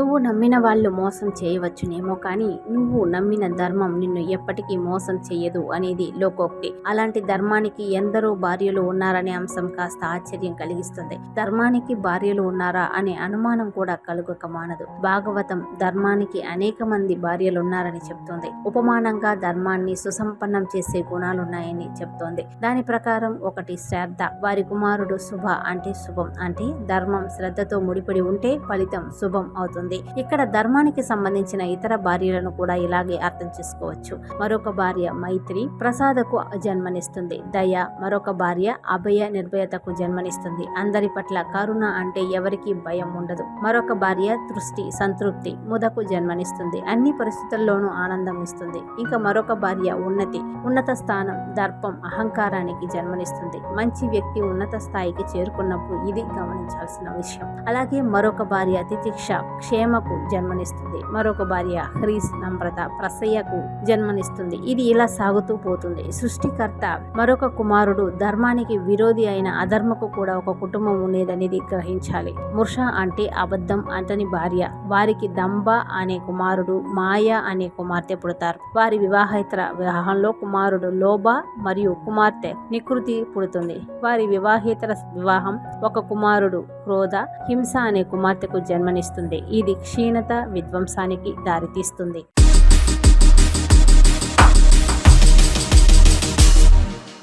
నువ్వు నమ్మిన వాళ్ళు మోసం చేయవచ్చునేమో కానీ నువ్వు నమ్మిన ధర్మం నిన్ను ఎప్పటికీ మోసం చేయదు అనేది లోకోక్తి. అలాంటి ధర్మానికి ఎందరో భార్యలు ఉన్నారనే అంశం కాస్త ఆశ్చర్యం కలిగిస్తుంది. ధర్మానికి భార్యలు ఉన్నారా అనే అనుమానం కూడా కలుగక మానదు. భాగవతం ధర్మానికి అనేక మంది భార్యలు ఉన్నారని చెప్తోంది. ఉపమానంగా ధర్మాన్ని సుసంపన్నం చేసే గుణాలున్నాయని చెప్తోంది. దాని ప్రకారం ఒకటి శ్రద్ధ వారి కుమారుడు శుభ అంటే శుభం. అంటే ధర్మం శ్రద్ధతో ముడిపడి ఉంటే ఫలితం శుభం అవుతుంది. ఇక్కడ ధర్మానికి సంబంధించిన ఇతర భార్యలను కూడా ఇలాగే అర్థం చేసుకోవచ్చు. మరొక భార్య మైత్రి ప్రసాదకు జన్మనిస్తుంది. దయ మరొక భార్య అభయ నిర్భయతకు జన్మనిస్తుంది. అందరి పట్ల కరుణ అంటే ఎవరికి భయం ఉండదు. మరొక భార్య దృష్టి సంతృప్తి ముదకు జన్మనిస్తుంది. అన్ని పరిస్థితుల్లోనూ ఆనందం ఇస్తుంది. ఇంకా మరొక భార్య ఉన్నతి ఉన్నత స్థానం దర్పం అహంకారానికి జన్మనిస్తుంది. మంచి వ్యక్తి ఉన్నత స్థాయికి చేరుకున్నప్పుడు ఇది గమనించాల్సిన విషయం. అలాగే మరొక భార్య తితిక్ష ప్రేమకు జన్మనిస్తుంది. మరొక భార్య హ్రీస్ నమ్రత ప్రసయ్యకు జన్మనిస్తుంది. ఇది ఇలా సాగుతూ పోతుంది. సృష్టికర్త మరొక కుమారుడు ధర్మానికి విరోధి అయిన అధర్మకు కూడా ఒక కుటుంబం ఉండేదనేది గ్రహించాలి. ముర్ష అంటే అబద్ధం అంటని భార్య. వారికి దంబ అనే కుమారుడు మాయ అనే కుమార్తె పుడతారు. వారి వివాహేతర వివాహంలో కుమారుడు లోబ మరియు కుమార్తె నికృతి పుడుతుంది. వారి వివాహేతర వివాహం ఒక కుమారుడు క్రోధ హింస అనే కుమార్తెకు జన్మనిస్తుంది. ఇది ఇది క్షీణత విధ్వంసానికి దారితీస్తుంది.